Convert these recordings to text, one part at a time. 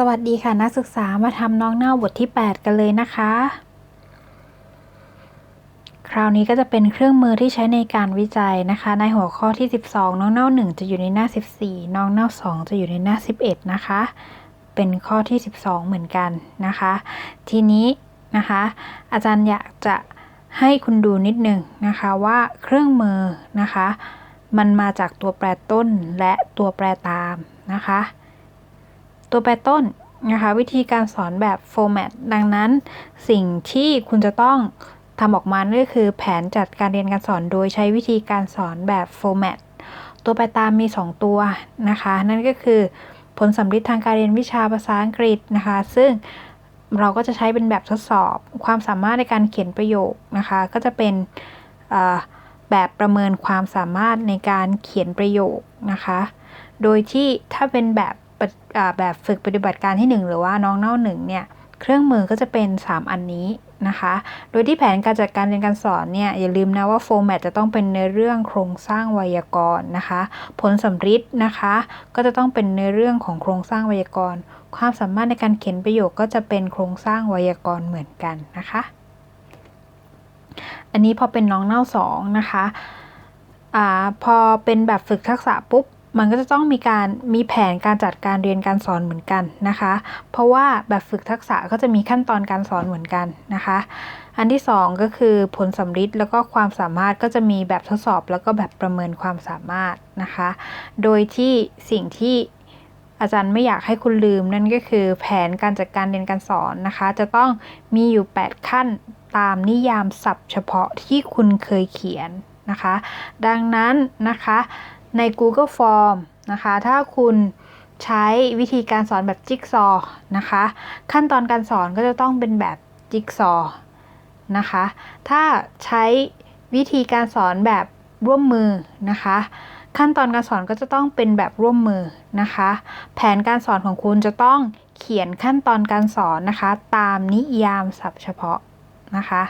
สวัสดีค่ะนักศึกษามาทำน้องเน่าบทที่ 8 กันเลยนะคะ คราวนี้ก็จะเป็นเครื่องมือที่ใช้ในการวิจัยนะคะ ในหัวข้อที่ 12 น้องเน่า 1 จะอยู่ในหน้า 14 น้องเน่า 2 จะอยู่ในหน้า 11 นะคะ เป็นข้อที่ 12 เหมือนกันนะคะ ทีนี้นะคะ อาจารย์อยากจะให้คุณดูนิดนึงนะคะว่าเครื่องมือนะคะ มันมาจากตัวแปรต้นและตัวแปรตามนะคะ ตัวแปรต้นนะคะวิธีการสอนแบบ format ดังนั้นสิ่งที่คุณจะต้องทำออกมาก็คือแผนจัดการเรียนการสอนโดยใช้วิธีการสอนแบบ format ตัวแปรตามมี 2 ตัวนะคะ นั่นก็คือผลสัมฤทธิ์ทางการเรียนวิชาภาษาอังกฤษนะคะ ซึ่งเราก็จะใช้เป็นแบบทดสอบ ความสามารถในการเขียนประโยคนะคะ ก็จะเป็นแบบประเมินความสามารถในการเขียนประโยคนะคะ โดยที่ถ้าเป็นแบบ แบบฝึกปฏิบัติการที่ 1 หรือว่าน้องเน่าหนึ่งเนี่ยเครื่องมือก็จะเป็น 3 อันนี้นะคะ โดยที่แผนการจัดการเรียนการสอนเนี่ยอย่าลืมนะว่าโฟร์แมตจะต้องเป็นในเรื่องโครงสร้างไวยากรณ์นะคะ ผลสัมฤทธิ์นะคะ ก็จะต้องเป็นในเรื่องของโครงสร้างไวยากรณ์ ความสามารถในการเขียนประโยคก็จะเป็นโครงสร้างไวยากรณ์เหมือนกันนะคะ อันนี้พอเป็นน้องเน่าสองนะคะอ่าพอเป็นแบบฝึกทักษะปุ๊บ มันก็จะต้องมีการมีแผนการจัดการเรียนการสอนเหมือนกันนะคะ เพราะว่าแบบฝึกทักษะก็จะมีขั้นตอนการสอนเหมือนกันนะคะ อันที่ 2 ก็คือผลสำฤทธิ์แล้วก็ความสามารถก็จะมีแบบทดสอบแล้วก็แบบประเมินความสามารถนะคะ โดยที่สิ่งที่อาจารย์ไม่อยากให้คุณลืมนั่นก็คือแผนการจัดการเรียนการสอนนะคะ จะต้องมีอยู่ 8 ขั้นตามนิยามศัพท์เฉพาะที่คุณเคยเขียนนะคะ ดังนั้นนะคะ ใน Google Form นะคะ ถ้าคุณใช้วิธีการสอนแบบจิ๊กซอนะคะ ขั้นตอนการสอนก็จะต้องเป็นแบบจิ๊กซอนะคะ ถ้าใช้วิธีการสอนแบบร่วมมือนะคะ ขั้นตอนการสอนก็จะต้องเป็นแบบร่วมมือนะคะ แผนการสอนของคุณจะต้องเขียนขั้นตอนการสอนนะคะ ตามนิยามศัพท์เฉพาะนะคะ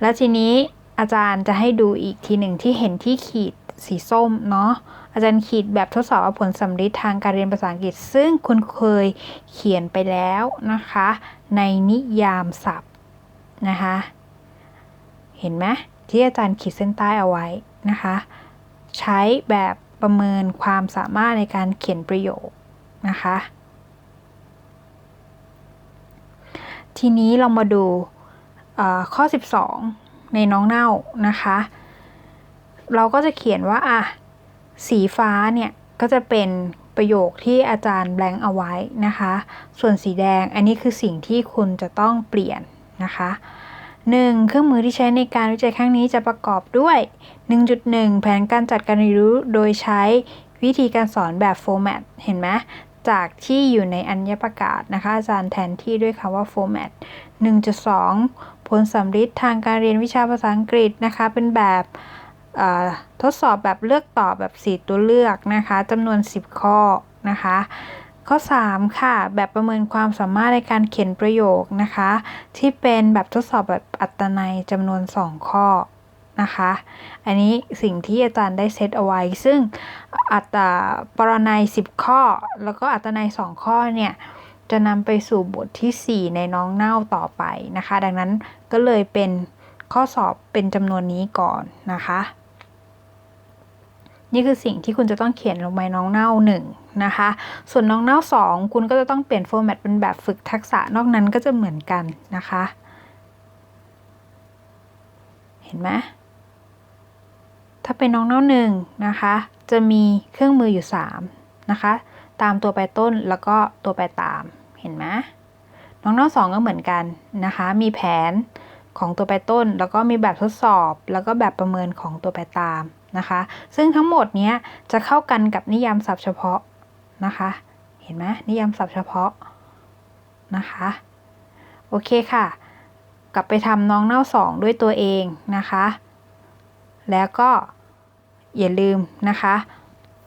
และทีนี้อาจารย์จะให้ดูอีกทีหนึ่งที่เห็นที่ขีด สีส้มเนาะอาจารย์ขีดแบบทดสอบผลสัมฤทธิ์ทางการเรียนภาษาอังกฤษ ซึ่งคุณเคยเขียนไปแล้วนะคะ ในนิยามศัพท์นะคะ เห็นไหมที่อาจารย์ขีดเส้นใต้เอาไว้นะคะ ใช้แบบประเมินความสามารถในการเขียนประโยคนะคะ ทีนี้เรามาดูข้อ 12 ในน้องเน่านะคะ เราก็จะเขียนว่าอะสีฟ้าเนี่ยก็จะเป็นประโยคที่อาจารย์แบงค์เอาไว้นะคะ ส่วนสีแดงอันนี้คือสิ่งที่คุณจะต้องเปลี่ยนนะคะ 1. เครื่องมือที่ใช้ในการวิจัยครั้งนี้จะประกอบด้วย 1.1 แผนการจัดการเรียนรู้โดยใช้วิธีการสอนแบบโฟร์แมตเห็นไหมจากที่อยู่ในอัญญประกาศนะคะ อาจารย์แทนที่ด้วยคำว่า format 1.2 ผลสำฤทธิ์ทางการเรียนวิชาภาษาอังกฤษนะคะ เป็นแบบ ทดสอบแบบเลือกตอบแบบ 4 ตัวเลือกนะคะจำนวน 10 ข้อนะคะ ข้อ 3 ค่ะ แบบประเมินความสามารถในการเขียนประโยคนะคะ ที่เป็นแบบทดสอบแบบอัตนัยจำนวน 2 ข้อนะคะ อันนี้สิ่งที่อาจารย์ได้เซตเอาไว้ ซึ่งอัตปรนัย 10 ข้อ แล้วก็อัตนัย 2 ข้อเนี่ยจะนำไปสู่บทที่ 4 ในน้องเน่าต่อไปนะคะ ดังนั้นก็เลยเป็นข้อสอบเป็นจำนวนนี้ก่อนนะคะ นี่คือสิ่งที่คุณจะต้องเขียนลงไปน้องเน่าหนึ่งนะคะ ส่วนน้องเน่าสองคุณก็จะต้องเปลี่ยนโฟร์แมตเป็นแบบฝึกทักษะนอกนั้นก็จะเหมือนกันนะคะ เห็นไหมถ้าเป็นน้องเน่าหนึ่งนะคะ จะมีเครื่องมืออยู่ 3 นะคะ ตามตัวไปต้นแล้วก็ตัวไปตามเห็นไหมน้องเน่าสองก็เหมือนกันนะคะ มีแผน ของตัวไปต้น แล้วก็มีแบบทดสอบ แล้วก็แบบประเมินของตัวไปตามนะคะ ซึ่งทั้งหมดนี้จะเข้ากันกับนิยามศัพท์เฉพาะนะคะ เห็นไหมนิยามศัพท์เฉพาะนะคะ โอเคค่ะ กลับไปทำน้องเน่าสองด้วยตัวเองนะคะ แล้วก็อย่าลืมนะคะ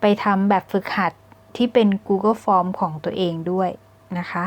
ไปทำแบบฝึกหัดที่เป็น Google Form ของตัวเองด้วยนะคะ